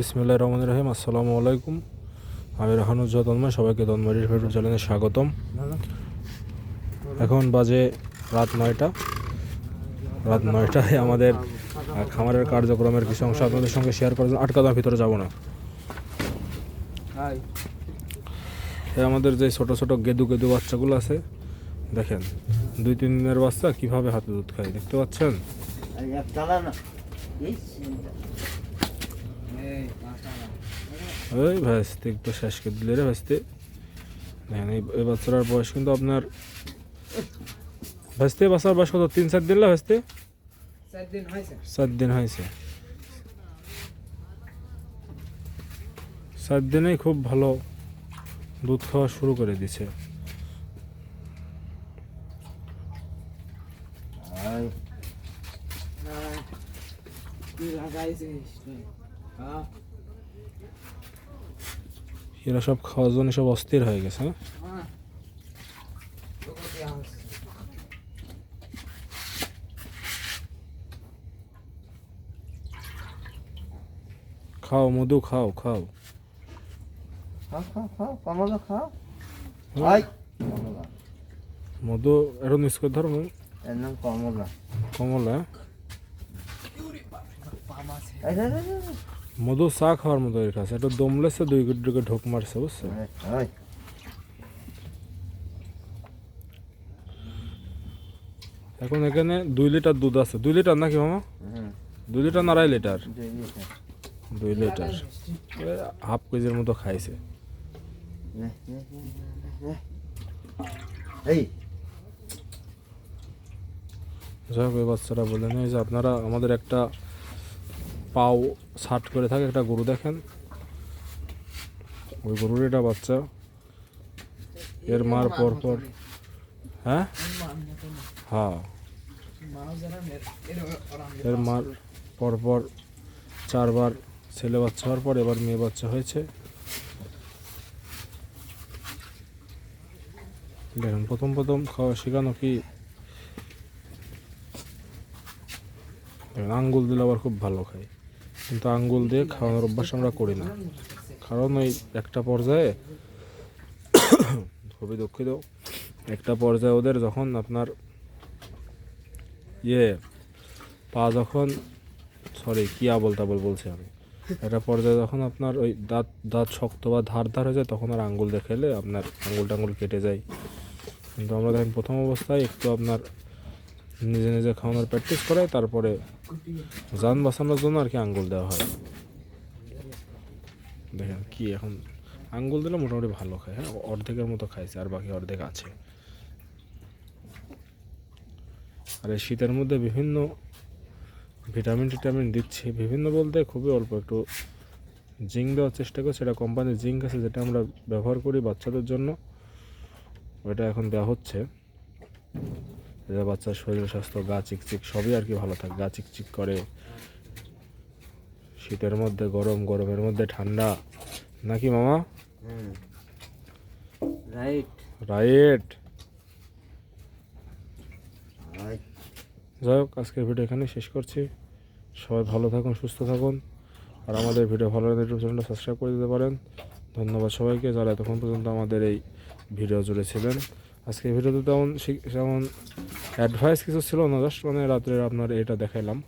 বিসমিল্লাহ রহমান রহিম, আসসালামু আলাইকুম। আমি রাহানুজ্জাহ তন্ময়, সবাইকে তন্ময়ের ফেরত চ্যানেলে স্বাগতম। এখন বাজে রাত নয়টা। রাত নয়টায় আমাদের খামারের কার্যক্রমের কিছু অংশ আপনাদের সঙ্গে শেয়ার করার জন্য আটকা ভিতরে যাব না। আমাদের যে ছোট ছোট গেদু গেদু বাচ্চাগুলো আছে, দেখেন, দুই তিন দিনের বাচ্চা কীভাবে হাতে দুধ খায়, দেখতে পাচ্ছেন? ওই ভাসতে একটু শেষ করে দিলে রে ভাসতে দেখেন এই বাচ্চাটার বয়স কিন্তু আপনার ভাসতে বাচ্চার বয়স কত? তিন চার দিন না ভাসতে সাত দিন হয়েছে। সাত দিনেই খুব ভালো দুধ খাওয়া শুরু করে দিছে। এরা সব খাওয়ার জন্য সব অস্থির হয়ে গেছে হ্যাঁ? খাও মধু খাও খাও। মধু এটা নিষ্কর ধর্ম কমলা। মধু চা খাওয়ার মতো এর কাছে। এটা দমলেছে দুই গুড্ডুকে ঢোক মারছে বুঝছ? এখন এখানে দুই লিটার দুধ আছে। দুই লিটার নাকি মামা? দুই লিটার না আড়াই লিটার? দুই লিটার। হাফ কেজির মতো খাইছে। এই। যাই হোক ওই বাচ্চারা বলে নেই যে আপনারা আমাদের একটা পাও শার্ট করে থাকে, একটা গরু দেখেন। ওই গরুর এটা বাচ্চা। এর মার পর পর হ্যাঁ? হ্যাঁ। এর মার পর পর চারবার ছেলে বাচ্চা হওয়ার পর এবার মেয়ে বাচ্চা হয়েছে। দেখুন, প্রথম প্রথম খাওয়া শেখানো কি? আঙ্গুল দিলে আবার খুব ভালো খায়। কিন্তু আঙ্গুল দিয়ে খাওয়ানোর অভ্যাস আমরা করি না। কারণ ওই একটা পর্যায়ে খুবই দুঃখিত। একটা পর্যায়ে ওদের যখন আপনার ইয়ে পা যখন সরি কি আবল তাবল বলছি আমি? একটা পর্যায়ে যখন আপনার ওই দাঁত দাঁত শক্ত বা ধার ধার হয়ে যায়, তখন আর আঙ্গুল দেখালে আপনার আঙ্গুল টাঙ্গুল কেটে যায়। কিন্তু আমরা দেখেন প্রথম অবস্থায় একটু আপনার নিজে নিজে খাওয়ানোর প্র্যাকটিস করায়, তারপরে যান বাঁচানোর জন্য আর কি আঙ্গুল দেওয়া হয়। দেখেন কি এখন, আঙ্গুল দিলে মোটামুটি ভালো খায় হ্যাঁ? অর্ধেকের মতো খাইছে, আর বাকি অর্ধেক আছে। আর এই শীতের মধ্যে বিভিন্ন ভিটামিন টিটামিন দিচ্ছে, বিভিন্ন বলতে খুবই অল্প, একটু জিঙ্ক দেওয়ার চেষ্টা করছে। সেটা কোম্পানির জিঙ্ক আছে, যেটা আমরা ব্যবহার করি বাচ্চাদের জন্য। ওইটা এখন দেওয়া হচ্ছে। এতে বাচ্চার শরীর স্বাস্থ্য গা চিকচিক সবই আর কি ভালো থাকে। গা চিকচিক করে। শীতের মধ্যে গরম গরমের মধ্যে ঠান্ডা। নাকি মামা? রাইট। রাইট। রাইট। যাই হোক আজকের ভিডিও এখানে শেষ করছি। সবাই ভালো থাকুন সুস্থ থাকুন। আর আমাদের ভিডিও ভালো লাগলে ইউটিউব চ্যানেলটা সাবস্ক্রাইব করে দিতে পারেন। ধন্যবাদ সবাইকে যারা এতক্ষণ পর্যন্ত আমাদের এই ভিডিও জুড়ে ছিলেন। আজকে ভিডিওতে তেমন তেমন অ্যাডভাইস কিছু ছিল না জাস্ট মানে রাত্রে আপনার এটা দেখাইলাম।